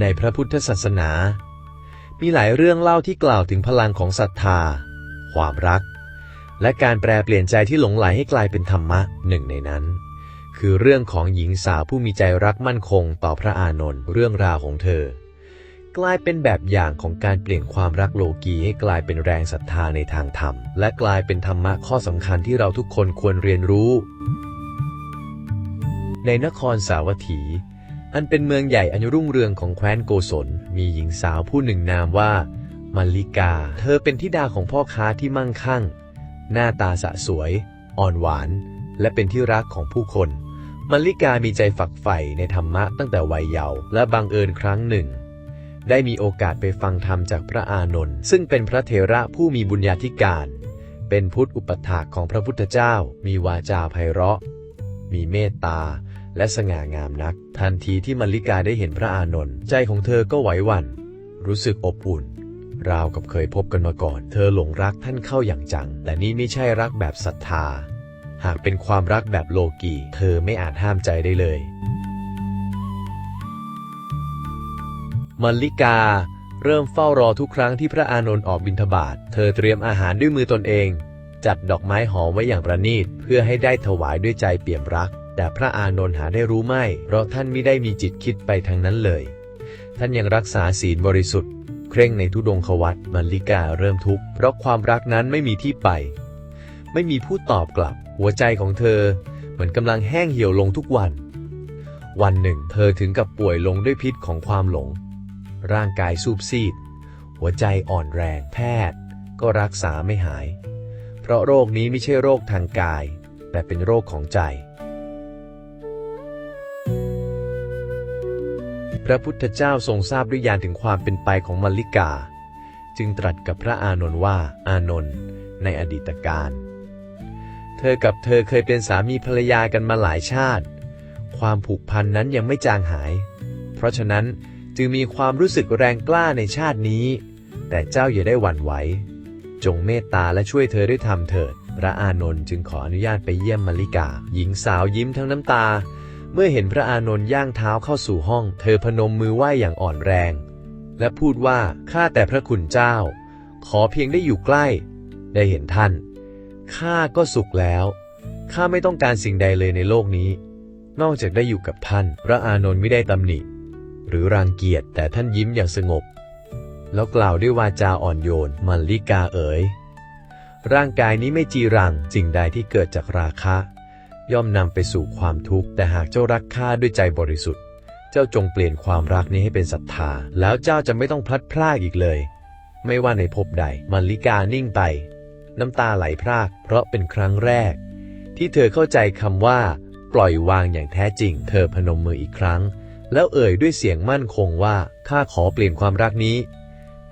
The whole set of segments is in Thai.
ในพระพุทธศาสนา มีหลายเรื่องเล่าที่กล่าวถึงพลังของศรัทธา ความรัก และการแปลเปลี่ยนใจที่หลงไหลให้กลายเป็นธรรมะหนึ่งในนั้น คือเรื่องของหญิงสาวผู้มีใจรักมั่นคงต่อพระอานนท์เรื่องราวของเธอ กลายเป็นแบบอย่างของการเปลี่ยนความรักโลกีให้กลายเป็นแรงศรัทธาในทางธรรม และกลายเป็นธรรมะข้อสำคัญที่เราทุกคนควรเรียนรู้ในนครสาวัตถี อันเป็นเมืองใหญ่อันรุ่งเรืองของแคว้นโกศล มีหญิงสาวผู้หนึ่งนามว่ามัลลิกา เธอเป็นธิดาของพ่อค้าที่มั่งคั่ง หน้าตาสะสวย อ่อนหวาน และเป็นที่รักของผู้คนมัลลิกามีใจฝักใฝ่ในธรรมะตั้งแต่วัยเยาว์และบังเอิญครั้งหนึ่ง ได้มีโอกาสไปฟังธรรมจากพระอานนท์ซึ่งเป็นพระเถระผู้มีบุญญาธิการ เป็นพุทธอุปถากของพระพุทธเจ้า มีวาจาไพเราะ มีเมตตา และสง่างามนัก ทันทีที่มัลลิกาได้เห็นพระอานนท์ใจของเธอก็ไหวหวั่น รู้สึกอบอุ่น ราวกับเคยพบกันมาก่อน เธอหลงรักท่านเข้าอย่างจัง แต่นี่ไม่ใช่รักแบบศรัทธา หากเป็นความรักแบบโลกีเธอไม่อาจห้ามใจได้เลย มัลลิกาเริ่มเฝ้ารอทุกครั้งที่พระอานนท์ออกบิณฑบาต เธอเตรียมอาหารด้วยมือตนเอง จัดดอกไม้หอมไว้อย่างประณีต เพื่อให้ได้ถวายด้วยใจเปี่ยมรัก แต่พระอานนท์หาได้รู้ไม่ เพราะท่านไม่ได้มีจิตคิดไปทางนั้นเลย ท่านยังรักษาศีลบริสุทธิ์ เคร่งในทุดงควัตมัลลิกาเริ่มทุกข์เพราะความรักนั้นไม่มีที่ไป ไม่มีผู้ตอบกลับ หัวใจของเธอ เหมือนกำลังแห้งเหี่ยวลงทุกวัน วันหนึ่ง เธอถึงกับป่วยลงด้วยพิษของความหลง ร่างกายสูบซีด หัวใจอ่อนแรง แพทย์ ก็รักษาไม่หาย เพราะโรคนี้ไม่ใช่โรคทางกาย แต่เป็นโรคของใจ พระพุทธเจ้าทรงทราบด้วยญาณถึงความเป็นไปของมัลลิกา จึงตรัสกับพระอานนท์ว่า อานนท์ในอดีตการ เธอกับเธอเคยเป็นสามีภรรยากันมาหลายชาติ ความผูกพันนั้นยังไม่จางหาย เพราะฉะนั้นจึงมีความรู้สึกแรงกล้าในชาตินี้ แต่เจ้าอย่าได้หวั่นไหว จงเมตตาและช่วยเธอด้วยธรรมเถิด พระอานนท์จึงขออนุญาตไปเยี่ยมมัลิกา หญิงสาวยิ้มทั้งน้ำตา เมื่อเห็นพระอานนท์ย่างเท้าเข้าสู่ห้อง เธอพนมมือไหว้อย่างอ่อนแรง และพูดว่า ข้าแต่พระคุณเจ้า ขอเพียงได้อยู่ใกล้ ได้เห็นท่าน ข้าก็สุขแล้ว ข้าไม่ต้องการสิ่งใดเลยในโลกนี้ นอกจากได้อยู่กับท่าน พระอานนท์ไม่ได้ตำหนิ หรือรังเกียจ แต่ท่านยิ้มอย่างสงบ แล้วกล่าวด้วยวาจาอ่อนโยน มัลลิกาเอ๋ย ร่างกายนี้ไม่จีรัง สิ่งใดที่เกิดจากราคะ ย่อมนำไปสู่ความทุกข์ แต่หากเจ้ารักข้าด้วยใจบริสุทธิ์ เจ้าจงเปลี่ยนความรักนี้ให้เป็นศรัทธา แล้วเจ้าจะไม่ต้องพลัดพรากอีกเลย ไม่ว่าในภพใดมัลลิกานิ่งไป น้ำตาไหลพราก เพราะเป็นครั้งแรก ที่เธอเข้าใจคำว่า ปล่อยวางอย่างแท้จริง เธอพนมมืออีกครั้ง แล้วเอ่ยด้วยเสียงมั่นคงว่าข้าขอเปลี่ยนความรักนี้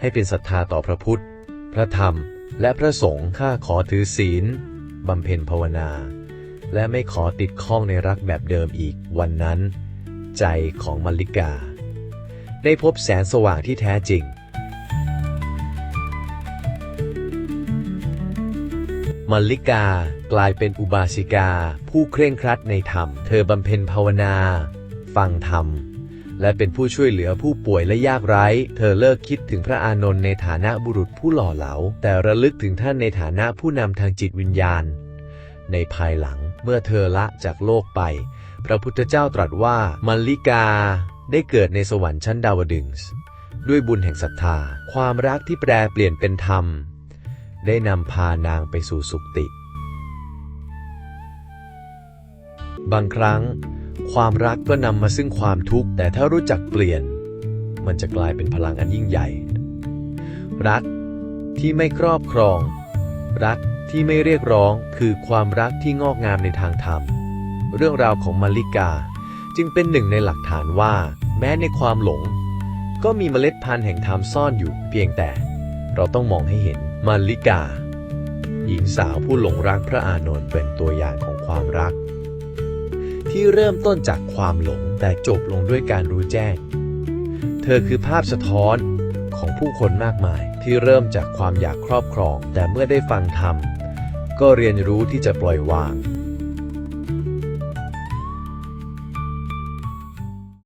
ให้เป็นศรัทธาต่อพระพุทธ พระธรรม และพระสงฆ์ข้าขอถือศีลบำเพ็ญภาวนา และไม่ขอติดข้องในรักแบบเดิมอีกวันนั้น ใจของมัลลิกา ได้พบแสงสว่างที่แท้จริง มัลลิกากลายเป็นอุบาสิกา ผู้เคร่งครัดในธรรม เธอบำเพ็ญภาวนา ฟังธรรม และเป็นผู้ช่วยเหลือผู้ป่วยและยากไร้ เธอเลิกคิดถึงพระอานนท์ในฐานะบุรุษผู้หล่อเหลา แต่ระลึกถึงท่านในฐานะผู้นำทางจิตวิญญาณ ในภายหลังเมื่อเธอละจากโลกไป พระพุทธเจ้าตรัสว่ามัลลิกาได้เกิดในสวรรค์ชั้นดาวดึงส์ด้วยบุญแห่งศรัทธา ความรักที่แปรเปลี่ยนเป็นธรรม ได้นำพานางไปสู่สุคติ บางครั้ง ความรักก็นำมาซึ่งความทุกข์ แต่ถ้ารู้จักเปลี่ยน มันจะกลายเป็นพลังอันยิ่งใหญ่ รักที่ไม่ครอบครอง รักที่ไม่เรียกร้องคือความรักที่งอกงามในทางธรรม เรื่องราวของมาริกาจึงเป็นหนึ่งในหลักฐานว่า แม้ในความหลง ก็มีเมล็ดพันธุ์แห่งธรรมซ่อนอยู่เพียงแต่ เราต้องมองให้เห็นมาริกา หญิงสาวผู้หลงรักพระอานนท์เป็นตัวอย่างของความรัก ที่เริ่มต้นจากความหลงแต่จบลงด้วยการรู้แจ้ง เธอคือภาพสะท้อนของผู้คนมากมาย ที่เริ่มจากความอยากครอบครอง แต่เมื่อได้ฟังธรรมก็เรียนรู้ที่จะปล่อยวาง